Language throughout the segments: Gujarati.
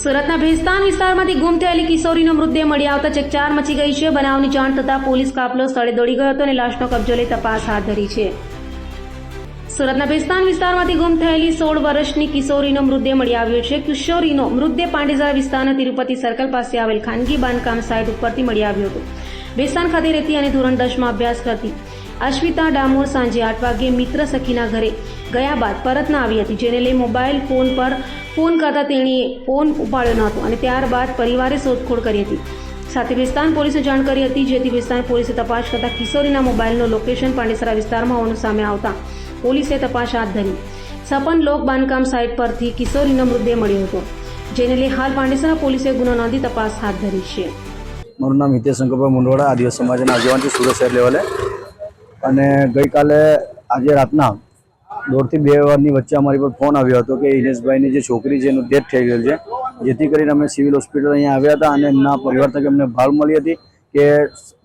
સુરતના ભેસ્તાન વિસ્તારમાંથી ગુમ થયેલી કિશોરીનો મૃતદેહ મળી આવતા ચકચાર મચી ગઈ છે. બનાવની જાણ થતાં પોલીસ કાફલો સ્થળે દોડી ગયો હતો અને લાશનો કબજો લઈ તપાસ હાથ ધરી છે. સુરતના ભેસ્તાન વિસ્તારમાંથી ગુમ થયેલી સોળ વર્ષની કિશોરીનો મૃતદેહ મળી આવ્યો છે. કિશોરીનો મૃતદેહ પાંડેસરા વિસ્તારના તિરુપતિ સર્કલ પાસે આવેલ ખાનગી બાંધકામ સાઇટ ઉપરથી મળી આવ્યો હતો. ભેસ્તાન ખાતે રહેતી અને ધોરણ દસમાં અભ્યાસ કરતી અશ્વિતા ડામોર સાંજે આઠ વાગ્યે મિત્ર સખીના ઘરે ગયા બાદ પરત ના આવી હતી, જેને લઈ મોબાઈલ ફોન પર ફોન કરતા તેણીએ ફોન ઉપાડ્યો ન હતો અને ત્યારબાદ પરિવારે શોધખોળ કરી હતી. સાથે વિસ્તાન પોલીસે જાણ કરી હતી, જેથી વિસ્તાન પોલીસે તપાસ કરતા કિશોરીના મોબાઈલનો લોકેશન પાંડેસરા વિસ્તારમાં હોવાનું સામે આવતા પોલીસે તપાસ હાથ ધરી. સપન લોક બાંધકામ સાઇટ પરથી કિશોરીનો મૃતદેહ મળ્યો હતો, જેને લઈ હાલ પાંડેસરા પોલીસે ગુનો નોંધી તપાસ હાથ ધરી છે. મારું નામ હિતેશ શંકરભાઈ મુંડવાડા આદિવાસી સમાજના આગેવાન છે, સુરત શહેર લેવલે. અને ગઈકાલે આજે રાતના દોઢથી બે વારની વચ્ચે અમારી પર ફોન આવ્યો હતો કે ઇનેશભાઈની જે છોકરી છે એનું ડેથ થઈ ગયેલ છે, જેથી કરીને અમે સિવિલ હોસ્પિટલ અહીંયા આવ્યા હતા અને એમના પરિવાર તકે અમને ભાળ મળી હતી. કે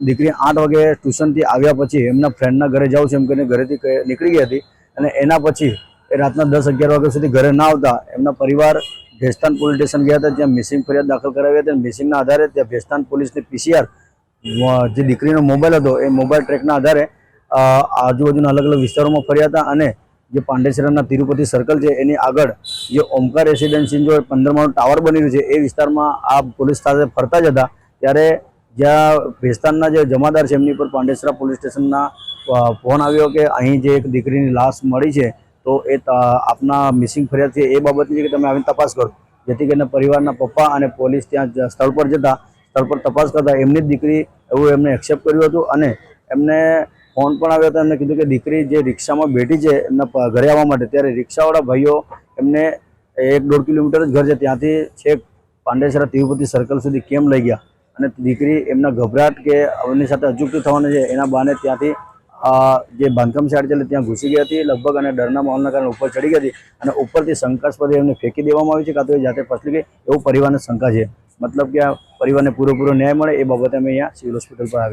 દીકરી આઠ વાગે ટ્યુશનથી આવ્યા પછી એમના ફ્રેન્ડના ઘરે જાઉં છું, એમ કરીને ઘરેથી નીકળી ગઈ હતી. અને એના પછી એ રાતના દસ અગિયાર વાગ્યા સુધી ઘરે ના આવતા, એમના પરિવાર ભેસ્તાન પોલીસ સ્ટેશન ગયા હતા, જ્યાં મિસિંગ ફરિયાદ દાખલ કરાવી હતી. મિસિંગના આધારે ત્યાં ભેસ્તાન પોલીસની પીસીઆર જે દીકરીનો મોબાઈલ હતો, એ મોબાઈલ ટ્રેકના આધારે આજુબાજુના અલગ અલગ વિસ્તારોમાં ફર્યા હતા. અને જે પાંડેસરાના તિરુપતિ સર્કલ છે, એની આગળ જે ઓમકાર રેસિડેન્સી જો પંદરમાનો ટાવર બની રહ્યું છે, એ વિસ્તારમાં આ પોલીસ સાથે ફરતા જ હતા. ત્યારે જ્યાં ભેસ્તાનના જે જમાદાર છે, એમની પર પાંડેસરા પોલીસ સ્ટેશનના ફોન આવ્યો કે અહીં જે એક દીકરીની લાશ મળી છે, તો એ આપના મિસિંગ ફરિયાદ છે, એ બાબતની કે તમે આવીને તપાસ કરો. જેથી કરીને પરિવારના પપ્પા અને પોલીસ ત્યાં સ્થળ પર જતા, સ્થળ પર તપાસ કરતા, એમની દીકરી એવું એમને એક્સેપ્ટ કર્યું હતું અને એમને ફોન પણ આવ્યો હતો, એમને કીધું કે દીકરી જે રિક્ષામાં બેઠી છે, એમના ઘરે આવવા માટે, ત્યારે રિક્ષાવાળા ભાઈઓ એમને એક દોઢ કિલોમીટર જ ઘર છે, ત્યાંથી છેક પાંડેસરા તિરુપતિ સર્કલ સુધી કેમ લઈ ગયા. અને દીકરી એમના ગભરાટ કે એમની સાથે અજુકતું થવાનું છે, એના બહાને ત્યાંથી જે બાંધકામ સાઈડ છે ત્યાં ઘૂસી ગઈ હતી, લગભગ અને ડરના માહોલના કારણે ઉપર ચડી ગઈ હતી અને ઉપરથી શંકાસ્પદ એમને ફેંકી દેવામાં આવી છે, કાં તો એ જાતે ફસલી ગઈ, એવું પરિવારને શંકા છે. મતલબ કે આ પરિવારને પૂરેપૂરો ન્યાય મળે, એ બાબતે અમે અહીંયા સિવિલ હોસ્પિટલ પર આવ્યા